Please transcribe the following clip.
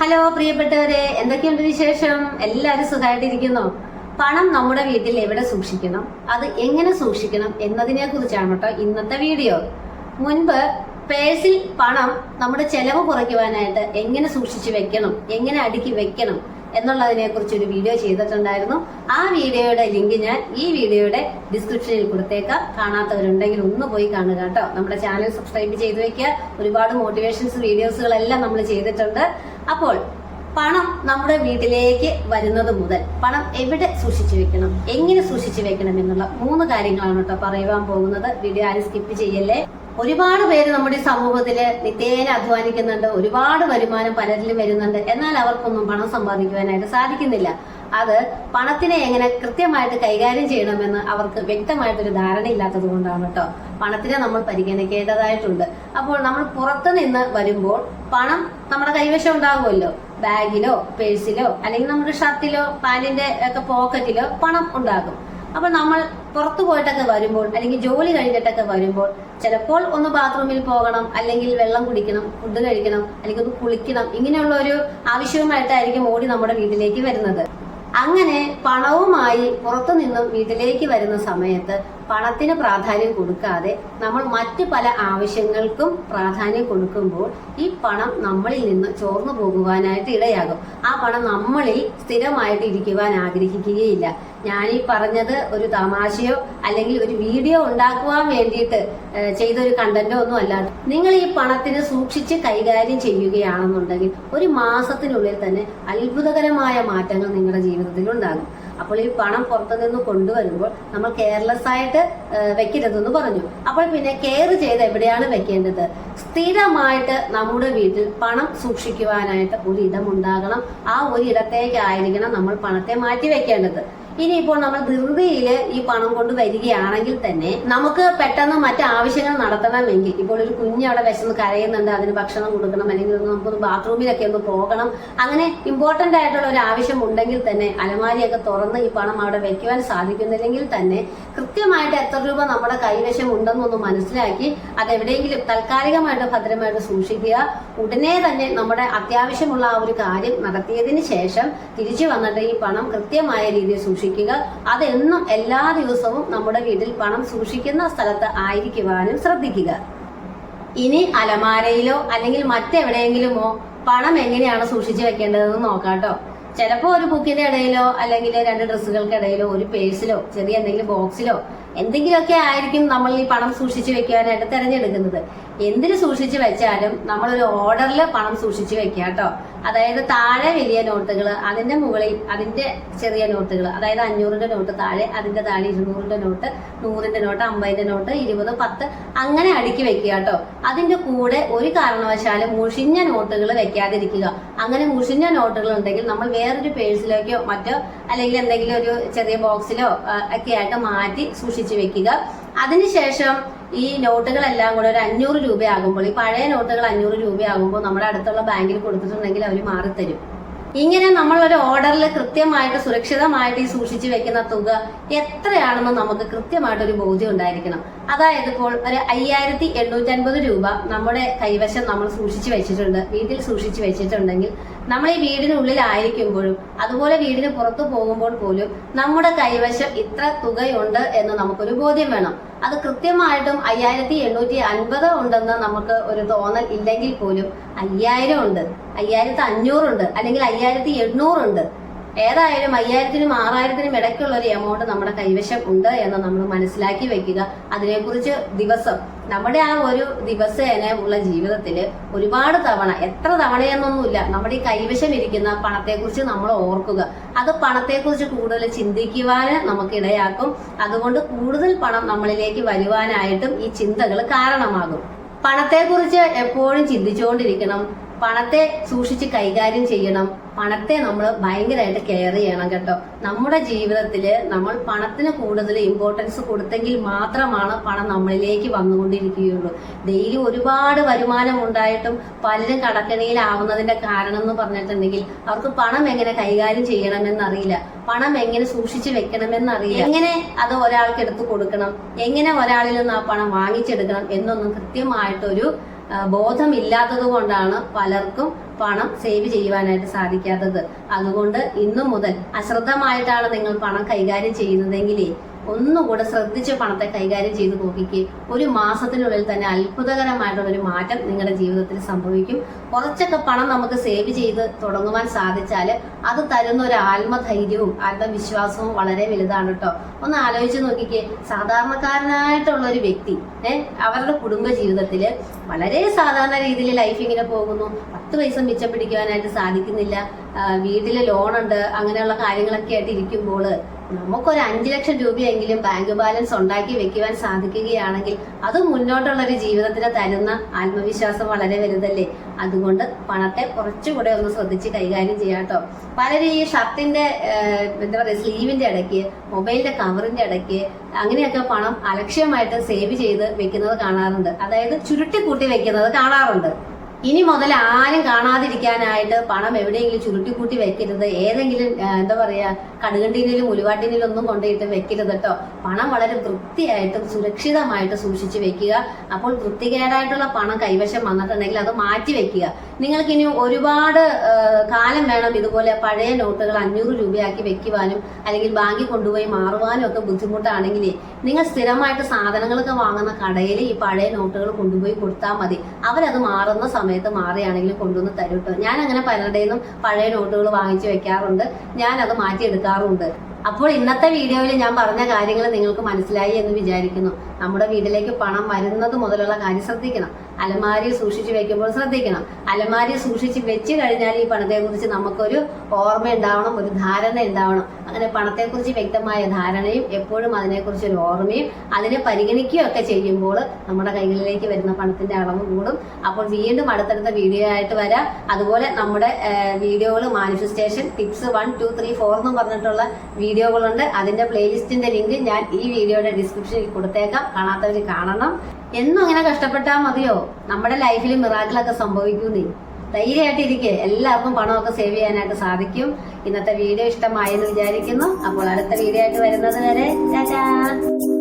Hello പ്രിയപ്പെട്ടവരെ എന്തൊക്കെയുണ്ട് വിശേഷം? എല്ലാവരും സുഖമായിട്ടിരിക്കുന്നു പണം നമ്മുടെ വീട്ടിൽ എവിടെ സൂക്ഷിക്കണം? അത് എങ്ങനെ സൂക്ഷിക്കണം എന്നതിനെ കുറിച്ചാണ് കേട്ടോ ഇന്നത്തെ വീഡിയോ. മുൻപ് പേഴ്സിൽ പണം നമ്മുടെ ചെലവ് കുറയ്ക്കുവാനായിട്ട് എങ്ങനെ സൂക്ഷിച്ചു വെക്കണം എങ്ങനെ അടുക്കി വെക്കണം എന്നുള്ളതിനെ കുറിച്ച് ഒരു വീഡിയോ ചെയ്തിട്ടുണ്ടായിരുന്നു. ആ വീഡിയോയുടെ ലിങ്ക് ഞാൻ ഈ വീഡിയോയുടെ ഡിസ്ക്രിപ്ഷനിൽ കൊടുത്തേക്കാം. കാണാത്തവരുണ്ടെങ്കിൽ ഒന്ന് പോയി കാണുക കേട്ടോ. നമ്മുടെ ചാനൽ സബ്സ്ക്രൈബ് ചെയ്തു വെക്കുക. ഒരുപാട് മോട്ടിവേഷൻസ് വീഡിയോസുകളെല്ലാം നമ്മൾ ചെയ്തിട്ടുണ്ട്. അപ്പോൾ പണം നമ്മുടെ വീട്ടിലേക്ക് വരുന്നത് മുതൽ പണം എവിടെ സൂക്ഷിച്ചു വെക്കണം? എങ്ങനെ സൂക്ഷിച്ചു വെക്കണം എന്നുള്ള മൂന്ന് കാര്യങ്ങളാണ് കേട്ടോ പറയുവാൻ പോകുന്നത്. വീഡിയോ ആരും സ്കിപ്പ് ചെയ്യല്ലേ? ഒരുപാട് പേര് നമ്മുടെ സമൂഹത്തിൽ നിത്യേന അധ്വാനിക്കുന്നുണ്ട്. ഒരുപാട് വരുമാനം പലരിലും വരുന്നുണ്ട്. എന്നാൽ അവർക്കൊന്നും പണം സമ്പാദിക്കുവാനായിട്ട് സാധിക്കുന്നില്ല. അത് പണത്തിനെ എങ്ങനെ കൃത്യമായിട്ട് കൈകാര്യം ചെയ്യണമെന്ന് അവർക്ക് വ്യക്തമായിട്ടൊരു ധാരണയില്ലാത്തത് കൊണ്ടാണ് കേട്ടോ. പണത്തിനെ നമ്മൾ പരിഗണിക്കേണ്ടതായിട്ടുണ്ട്. അപ്പോൾ നമ്മൾ പുറത്തു നിന്ന് വരുമ്പോൾ പണം നമ്മുടെ കൈവശം ഉണ്ടാകുമല്ലോ ബാഗിലോ പേഴ്സിലോ അല്ലെങ്കിൽ നമ്മുടെ ഷർട്ടിലോ പാന്റിന്റെ ഒക്കെ പോക്കറ്റിലോ പണം ഉണ്ടാകും. അപ്പൊ നമ്മൾ പുറത്തു പോയിട്ടൊക്കെ വരുമ്പോൾ അല്ലെങ്കിൽ ജോലി കഴിഞ്ഞിട്ടൊക്കെ വരുമ്പോൾ ചിലപ്പോൾ ഒന്ന് ബാത്റൂമിൽ പോകണം അല്ലെങ്കിൽ വെള്ളം കുടിക്കണം ഫുഡ് കഴിക്കണം അല്ലെങ്കിൽ ഒന്ന് കുളിക്കണം ഇങ്ങനെയുള്ള ഒരു ആവശ്യവുമായിട്ടായിരിക്കും ഓടി നമ്മുടെ വീട്ടിലേക്ക് വരുന്നത്. അങ്ങനെ പണവുമായി പുറത്തു നിന്നും വീട്ടിലേക്ക് വരുന്ന സമയത്ത് പണത്തിന് പ്രാധാന്യം കൊടുക്കാതെ നമ്മൾ മറ്റു പല ആവശ്യങ്ങൾക്കും പ്രാധാന്യം കൊടുക്കുമ്പോൾ ഈ പണം നമ്മളിൽ നിന്ന് ചോർന്നു പോകുവാനായിട്ട് ഇടയാകും. ആ പണം നമ്മളിൽ സ്ഥിരമായിട്ട് ഇരിക്കുവാൻ ആഗ്രഹിക്കുകയില്ല. ഞാൻ ഈ പറഞ്ഞത് ഒരു തമാശയോ അല്ലെങ്കിൽ ഒരു വീഡിയോ ഉണ്ടാക്കുവാൻ വേണ്ടിയിട്ട് ചെയ്തൊരു കണ്ടന്റോ ഒന്നും അല്ല. നിങ്ങൾ ഈ പണത്തിന് സൂക്ഷിച്ച് കൈകാര്യം ചെയ്യുകയാണെന്നുണ്ടെങ്കിൽ ഒരു മാസത്തിനുള്ളിൽ തന്നെ അത്ഭുതകരമായ മാറ്റങ്ങൾ നിങ്ങളുടെ ജീവിതത്തിൽ ഉണ്ടാകും. അപ്പോൾ ഈ പണം പുറത്തുനിന്ന് കൊണ്ടുവരുമ്പോൾ നമ്മൾ കെയർലെസ് ആയിട്ട് വെക്കരുതെന്ന് പറഞ്ഞു. അപ്പോൾ പിന്നെ കെയർ ചെയ്ത് എവിടെയാണ് വെക്കേണ്ടത്? സ്ഥിരമായിട്ട് നമ്മുടെ വീട്ടിൽ പണം സൂക്ഷിക്കുവാനായിട്ട് ഒരു ഇടം ഉണ്ടാകണം. ആ ഒരു ഇടത്തേക്കായിരിക്കണം നമ്മൾ പണത്തെ മാറ്റി വെക്കേണ്ടത്. ഇനിയിപ്പോൾ നമ്മൾ ധൃതിയിൽ ഈ പണം കൊണ്ട് വരികയാണെങ്കിൽ തന്നെ നമുക്ക് പെട്ടെന്ന് മറ്റു ആവശ്യങ്ങൾ നടത്തണമെങ്കിൽ ഇപ്പോൾ ഒരു കുഞ്ഞ് അവിടെ വിശന്ന് കരയുന്നുണ്ട് അതിന് ഭക്ഷണം കൊടുക്കണം അല്ലെങ്കിൽ നമുക്കൊന്ന് ബാത്റൂമിലൊക്കെ ഒന്ന് പോകണം അങ്ങനെ ഇമ്പോർട്ടന്റ് ആയിട്ടുള്ള ഒരു ആവശ്യം ഉണ്ടെങ്കിൽ തന്നെ അലമാരിയൊക്കെ തുറന്ന് ഈ പണം അവിടെ വെക്കുവാൻ സാധിക്കുന്നില്ലെങ്കിൽ തന്നെ കൃത്യമായിട്ട് എത്ര രൂപ നമ്മുടെ കൈവശം ഉണ്ടെന്നൊന്ന് മനസ്സിലാക്കി അത് എവിടെയെങ്കിലും താൽക്കാലികമായിട്ട് ഭദ്രമായിട്ട് സൂക്ഷിക്കുക. ഉടനെ തന്നെ നമ്മുടെ അത്യാവശ്യമുള്ള ആ ഒരു കാര്യം നടത്തിയതിന് ശേഷം തിരിച്ചു വന്നിട്ട് ഈ പണം കൃത്യമായ രീതിയിൽ സൂക്ഷിക്കുക. അതെന്നും എല്ലാ ദിവസവും നമ്മുടെ വീട്ടിൽ പണം സൂക്ഷിക്കുന്ന സ്ഥലത്ത് ആയിരിക്കുവാനും ശ്രദ്ധിക്കുക. ഇനി അലമാരയിലോ അല്ലെങ്കിൽ മറ്റെവിടെയെങ്കിലുമോ പണം എങ്ങനെയാണ് സൂക്ഷിച്ചു വെക്കേണ്ടതെന്ന് നോക്കാട്ടോ ചിലപ്പോൾ ഒരു ബുക്കിന്റെ ഇടയിലോ അല്ലെങ്കിൽ രണ്ട് ഡ്രസ്സുകൾക്കിടയിലോ ഒരു പേഴ്സിലോ ചെറിയ എന്തെങ്കിലും ബോക്സിലോ എന്തെങ്കിലുമൊക്കെ ആയിരിക്കും നമ്മൾ ഈ പണം സൂക്ഷിച്ചു വെക്കാനായിട്ട് തിരഞ്ഞെടുക്കുന്നത്. എന്തിന് സൂക്ഷിച്ചു വെച്ചാലും നമ്മൾ ഒരു ഓർഡറിൽ പണം സൂക്ഷിച്ചു വെക്കുക കേട്ടോ. അതായത് താഴെ വലിയ നോട്ടുകൾ അതിന്റെ മുകളിൽ അതിന്റെ ചെറിയ നോട്ടുകൾ അതായത് അഞ്ഞൂറിന്റെ നോട്ട് താഴെ അതിന്റെ താഴെ ഇരുന്നൂറിന്റെ നോട്ട് നൂറിന്റെ നോട്ട് അമ്പതിന്റെ നോട്ട് ഇരുപത് പത്ത് അങ്ങനെ അടുക്കി വെക്കുക കേട്ടോ. അതിന്റെ കൂടെ ഒരു കാരണവശാലും മുഷിഞ്ഞ നോട്ടുകൾ വെക്കാതിരിക്കുക. അങ്ങനെ മുഷിഞ്ഞ നോട്ടുകൾ ഉണ്ടെങ്കിൽ നമ്മൾ വേറൊരു പേഴ്സിലേക്കോ മറ്റോ അല്ലെങ്കിൽ എന്തെങ്കിലും ഒരു ചെറിയ ബോക്സിലോ ഒക്കെ ആയിട്ട് മാറ്റി സൂക്ഷിച്ചു വെക്കുക. അതിനുശേഷം ഈ നോട്ടുകളെല്ലാം കൂടെ ഒരു അഞ്ഞൂറ് രൂപയാകുമ്പോൾ ഈ പഴയ നോട്ടുകൾ അഞ്ഞൂറ് രൂപയാകുമ്പോൾ നമ്മുടെ അടുത്തുള്ള ബാങ്കിൽ കൊടുത്തിട്ടുണ്ടെങ്കിൽ അവർ മാറിത്തരും. ഇങ്ങനെ നമ്മൾ ഒരു ഓർഡറിൽ കൃത്യമായിട്ട് സുരക്ഷിതമായിട്ട് ഈ സൂക്ഷിച്ചു വെക്കുന്ന തുക എത്രയാണെന്ന് നമുക്ക് കൃത്യമായിട്ട് ഒരു ബോധ്യം ഉണ്ടായിരിക്കണം. അതായത് ഇപ്പോൾ ഒരു അയ്യായിരത്തി എണ്ണൂറ്റി അൻപത് രൂപ നമ്മുടെ കൈവശം നമ്മൾ സൂക്ഷിച്ചു വെച്ചിട്ടുണ്ട് വീട്ടിൽ സൂക്ഷിച്ചു വെച്ചിട്ടുണ്ടെങ്കിൽ നമ്മൾ ഈ വീടിനുള്ളിലായിരിക്കുമ്പോഴും അതുപോലെ വീടിന് പുറത്തു പോകുമ്പോൾ പോലും നമ്മുടെ കൈവശം ഇത്ര തുകയുണ്ട് എന്ന് നമുക്കൊരു ബോധ്യം വേണം. അത് കൃത്യമായിട്ടും അയ്യായിരത്തി എണ്ണൂറ്റി അൻപത് ഉണ്ടെന്ന് നമുക്ക് ഒരു തോന്നൽ ഇല്ലെങ്കിൽ പോലും അയ്യായിരം ഉണ്ട്. അയ്യായിരത്തി അഞ്ഞൂറുണ്ട് അല്ലെങ്കിൽ അയ്യായിരത്തി എണ്ണൂറുണ്ട് ഏതായാലും അയ്യായിരത്തിനും ആറായിരത്തിനും ഇടയ്ക്കുള്ള ഒരു എമൗണ്ട് നമ്മുടെ കൈവശം ഉണ്ട് എന്ന് നമ്മൾ മനസ്സിലാക്കി വെക്കുക. അതിനെക്കുറിച്ച് ദിവസം നമ്മുടെ ആ ഒരു ദിവസേന ഉള്ള ജീവിതത്തിൽ ഒരുപാട് തവണ എത്ര തവണയെന്നൊന്നുമില്ല നമ്മുടെ ഈ കൈവശം ഇരിക്കുന്ന പണത്തെക്കുറിച്ച് നമ്മൾ ഓർക്കുക. അത് പണത്തെക്കുറിച്ച് കൂടുതൽ ചിന്തിക്കുവാൻ നമുക്ക് ഇടയാക്കും അതുകൊണ്ട് കൂടുതൽ പണം നമ്മളിലേക്ക് വരുവാനായിട്ടും ഈ ചിന്തകൾ കാരണമാകും. പണത്തെക്കുറിച്ച് എപ്പോഴും ചിന്തിച്ചുകൊണ്ടിരിക്കണം. പണത്തെ സൂക്ഷിച്ച് കൈകാര്യം ചെയ്യണം. പണത്തെ നമ്മൾ ഭയങ്കരമായിട്ട് കെയർ ചെയ്യണം കേട്ടോ. നമ്മുടെ ജീവിതത്തിൽ നമ്മൾ പണത്തിന് കൂടുതൽ ഇമ്പോർട്ടൻസ് കൊടുത്തെങ്കിൽ മാത്രമാണ് പണം നമ്മളിലേക്ക് വന്നുകൊണ്ടിരിക്കുകയുള്ളൂ. ഡെയിലി ഒരുപാട് വരുമാനം ഉണ്ടായിട്ടും പലരും കടക്കണിയിലാവുന്നതിന്റെ കാരണം എന്ന് പറഞ്ഞിട്ടുണ്ടെങ്കിൽ അവർക്ക് പണം എങ്ങനെ കൈകാര്യം ചെയ്യണമെന്നറിയില്ല. പണം എങ്ങനെ സൂക്ഷിച്ചു വെക്കണമെന്നറിയില്ല. എങ്ങനെ അത് ഒരാൾക്ക് എടുത്തു കൊടുക്കണം? എങ്ങനെ ഒരാളിൽ നിന്ന് ആ പണം വാങ്ങിച്ചെടുക്കണം? എന്നൊന്നും കൃത്യമായിട്ടൊരു ബോധമില്ലാത്തത് കൊണ്ടാണ് പലർക്കും പണം സേവ് ചെയ്യുവാനായിട്ട് സാധിക്കാത്തത്. അതുകൊണ്ട് ഇന്നു മുതൽ അശ്രദ്ധമായിട്ടാണ് നിങ്ങൾ പണം കൈകാര്യം ചെയ്യുന്നതെങ്കിലേ ഒന്നുകൂടെ ശ്രദ്ധിച്ച് പണത്തെ കൈകാര്യം ചെയ്ത് നോക്കിക്ക്. ഒരു മാസത്തിനുള്ളിൽ തന്നെ അത്ഭുതകരമായിട്ടുള്ള ഒരു മാറ്റം നിങ്ങളുടെ ജീവിതത്തിൽ സംഭവിക്കും. കുറച്ചൊക്കെ പണം നമുക്ക് സേവ് ചെയ്ത് തുടങ്ങുവാൻ സാധിച്ചാൽ അത് തരുന്ന ഒരു ആത്മധൈര്യവും ആത്മവിശ്വാസവും വളരെ വലുതാണ് കേട്ടോ ഒന്ന് ആലോചിച്ച് നോക്കിക്കേ. സാധാരണക്കാരനായിട്ടുള്ള ഒരു വ്യക്തി ഏഹ് അവരുടെ കുടുംബ ജീവിതത്തിൽ വളരെ സാധാരണ രീതിയിൽ ലൈഫ് ഇങ്ങനെ പോകുന്നു. പത്ത് പൈസ മിച്ചം പിടിക്കുവാനായിട്ട് സാധിക്കുന്നില്ല. വീട്ടിൽ ലോണുണ്ട് അങ്ങനെയുള്ള കാര്യങ്ങളൊക്കെ ആയിട്ട് ഇരിക്കുമ്പോൾ നമുക്കൊരു അഞ്ചു ലക്ഷം രൂപയെങ്കിലും ബാങ്ക് ബാലൻസ് ഉണ്ടാക്കി വെക്കുവാൻ സാധിക്കുകയാണെങ്കിൽ അത് മുന്നോട്ടുള്ള ഒരു ജീവിതത്തിന് തരുന്ന ആത്മവിശ്വാസം വളരെ വലുതല്ലേ? അതുകൊണ്ട് പണത്തെ കുറച്ചുകൂടെ ഒന്ന് ശ്രദ്ധിച്ച് കൈകാര്യം ചെയ്യാട്ടോ പലരും ഈ ഷർട്ടിന്റെ എന്താ പറയുക സ്ലീവിന്റെ ഇടയ്ക്ക് മൊബൈലിന്റെ കവറിന്റെ ഇടയ്ക്ക് അങ്ങനെയൊക്കെ പണം അലക്ഷ്യമായിട്ട് സേവ് ചെയ്ത് വെക്കുന്നത് കാണാറുണ്ട്. അതായത് ചുരുട്ടി കൂട്ടി വെക്കുന്നത് കാണാറുണ്ട്. ഇനി മുതൽ ആരും കാണാതിരിക്കാനായിട്ട് പണം എവിടെയെങ്കിലും ചുരുട്ടിക്കൂട്ടി വെക്കരുത്. ഏതെങ്കിലും എന്താ പറയാ കടുകണ്ടിയിലും ഉലുവാട്ടിനിലും ഒന്നും കൊണ്ടുപോയിട്ട് വെക്കരുത് കേട്ടോ. പണം വളരെ വൃത്തിയായിട്ടും സുരക്ഷിതമായിട്ട് സൂക്ഷിച്ച് വെക്കുക. അപ്പോൾ വൃത്തികേടായിട്ടുള്ള പണം കൈവശം വന്നിട്ടുണ്ടെങ്കിൽ അത് മാറ്റി വെക്കുക. നിങ്ങൾക്ക് ഇനി ഒരുപാട് കാലം വേണം ഇതുപോലെ പഴയ നോട്ടുകൾ അഞ്ഞൂറ് രൂപയാക്കി വെക്കുവാനും അല്ലെങ്കിൽ ബാങ്കിൽ കൊണ്ടുപോയി മാറുവാനും ഒക്കെ ബുദ്ധിമുട്ടാണെങ്കിൽ നിങ്ങൾ സ്ഥിരമായിട്ട് സാധനങ്ങളൊക്കെ വാങ്ങുന്ന കടയിൽ ഈ പഴയ നോട്ടുകൾ കൊണ്ടുപോയി കൊടുത്താൽ മതി. അവരത് മാറുന്ന സമയത്ത് മാറിയാണെങ്കിലും കൊണ്ടുവന്ന് തരും കേട്ടോ ഞാൻ അങ്ങനെ പലരുടെയും പഴയ നോട്ടുകൾ വാങ്ങിച്ചു വെക്കാറുണ്ട്. ഞാൻ അത് മാറ്റിയെടുക്കാറുണ്ട് അപ്പോൾ ഇന്നത്തെ വീഡിയോയിൽ ഞാൻ പറഞ്ഞ കാര്യങ്ങൾ നിങ്ങൾക്ക് മനസ്സിലായി എന്ന് വിചാരിക്കുന്നു. നമ്മുടെ വീട്ടിലേക്ക് പണം വരുന്നത് മുതലുള്ള കാര്യം ശ്രദ്ധിക്കണം. അലമാരി സൂക്ഷിച്ച് വെക്കുമ്പോൾ ശ്രദ്ധിക്കണം. അലമാരി സൂക്ഷിച്ച് വെച്ച് കഴിഞ്ഞാൽ ഈ പണത്തെക്കുറിച്ച് നമുക്കൊരു ഓർമ്മ ഉണ്ടാവണം ഒരു ധാരണ ഉണ്ടാവണം അങ്ങനെ പണത്തെക്കുറിച്ച് വ്യക്തമായ ധാരണയും എപ്പോഴും അതിനെക്കുറിച്ച് ഒരു ഓർമ്മയും അതിനെ പരിഗണിക്കുകയൊക്കെ ചെയ്യുമ്പോൾ നമ്മുടെ കൈകളിലേക്ക് വരുന്ന പണത്തിന്റെ അളവ് കൂടും. അപ്പോൾ വീണ്ടും അടുത്തടുത്ത വീഡിയോ ആയിട്ട് വരാം. അതുപോലെ നമ്മുടെ വീഡിയോകൾ manifestation tips one two three four എന്ന് പറഞ്ഞിട്ടുള്ള വീഡിയോകളുണ്ട്. അതിന്റെ പ്ലേലിസ്റ്റിന്റെ ലിങ്ക് ഞാൻ ഈ വീഡിയോയുടെ ഡിസ്ക്രിപ്ഷനിൽ കൊടുത്തേക്കാം. കാണാത്തവർ കാണണം. എന്നും അങ്ങനെ കഷ്ടപ്പെട്ടാ മതിയോ? നമ്മുടെ ലൈഫിൽ മിറാക്കിളൊക്കെ സംഭവിക്കുന്നേ. ധൈര്യമായിട്ട് ഇരിക്കെ. എല്ലാവർക്കും പണമൊക്കെ സേവ് ചെയ്യാനായിട്ട് സാധിക്കും. ഇന്നത്തെ വീഡിയോ ഇഷ്ടമായെന്ന് വിചാരിക്കുന്നു. അപ്പോൾ അടുത്ത വീഡിയോ ആയിട്ട് വരുന്നത് വരെ ടാറ്റാ!